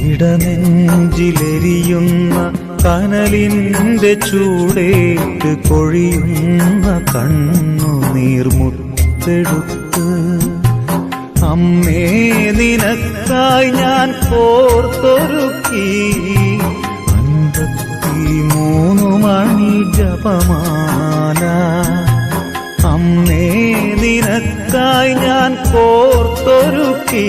ഇടനെഞ്ചിലെരിയുന്ന കനലിന്റെ ചൂടേറ്റ് കൊഴിയുന്ന കണ്ണു നീർമുത്തെടുത്ത് അമ്മേ നിനക്കായി ഞാൻ കോർത്തൊരുക്കി. അൻപത്തിമൂന്നു മണി ജപമാല. അമ്മേ നിനക്കായി ഞാൻ കോർത്തൊരുക്കി.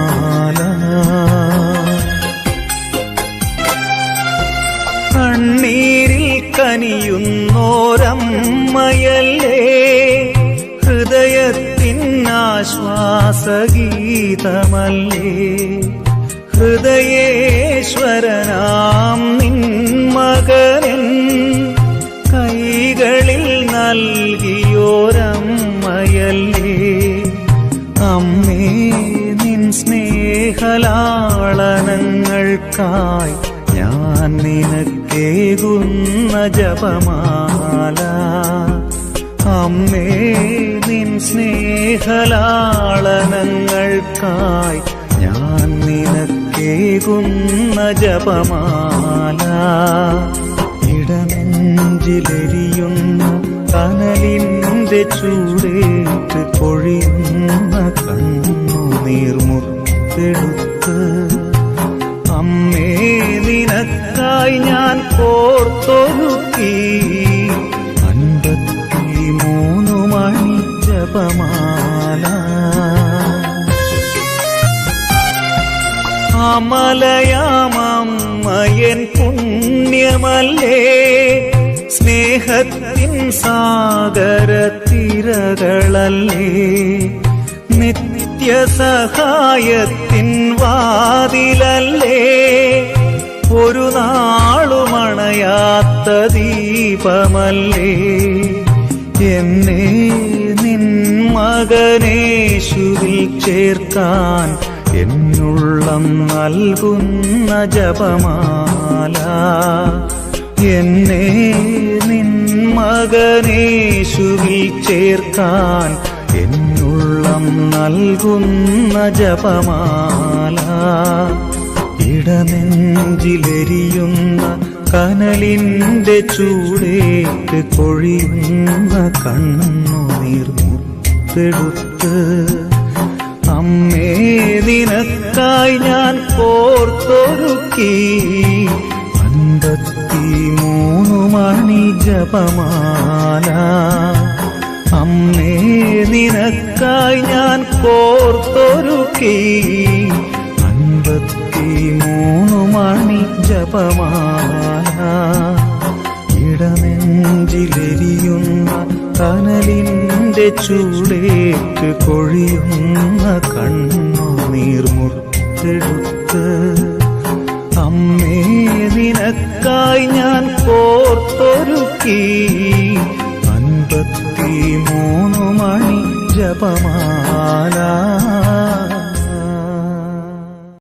കനിയുന്നോരമ്മയല്ലേ? ഹൃദയത്തിനാശ്വാസഗീതമല്ലേ ഹൃദയേശ്വരനാം നിൻ മകനൻ കൈകളിൽ നൽകിയോരമ്മയല്ലേ? അമ്മേ നിൻ സ്നേഹലാളനങ്ങൾക്കായി ഞാൻ നിനക്കേകുന്ന ജപമാല. അമ്മേ നിൻ സ്നേഹലാളനങ്ങൾക്കായി ഞാൻ നിനക്കേകുന്ന ജപമാല. ഇടനെഞ്ചിലെരിയുന്ന കനലിന്റെ ചൂടേറ്റ് പൊഴിയുന്ന കണ്ണു നീർമുത്തെടുത്ത് അമ്മേ നിനക്കായി ഞാൻ ഓർത്തൊരുക്കി അൻപത്തി മൂന്നു മണി ജപമാല. അമലയാമയൻ പുണ്യമല്ലേ? സ്നേഹത്തിൻ സാഗരത്തിരകളല്ലേ? നിത്യസഹായത്തിൻ വാതിലല്ലേ? ഒരു നാളുമണയാത്ത ദീപമല്ലേ? എന്നെ നിൻ മകനേശുവിൽ ചേർക്കാൻ എന്നുള്ളം നൽകുന്ന ജപമാല. എന്നെ നിൻ മകനേശുവിൽ ചേർക്കാൻ എന്നുള്ളം നൽകുന്ന ജപമാല. ഇടനെഞ്ചിലെരിയുന്ന കനലിന്റെ ചൂടേറ്റ് കൊഴിയുന്ന കണ്ണു നീർമുത്തെടുത്ത് അമ്മേ നിനക്കായി ഞാൻ കോർത്തൊരുക്കി അൻപത്തിമൂന്നു മണി ജപമാല. അമ്മേ നിനക്കായി ഞാൻ കോർത്തൊരുക്കി അൻപത്തിമൂന്നു മണി ജപമാല. ഇടനെഞ്ചിലെരിയുന്ന കനലിന്റെ ചൂടേറ്റ് കൊഴിയുന്ന കണ്ണു നീർമുട്ടെടുത്ത് അമ്മേ നിനക്കായി ഞാൻ കോർത്തൊരുക്കി. അൻപത്തിമൂന്നു മണി ജപമാല.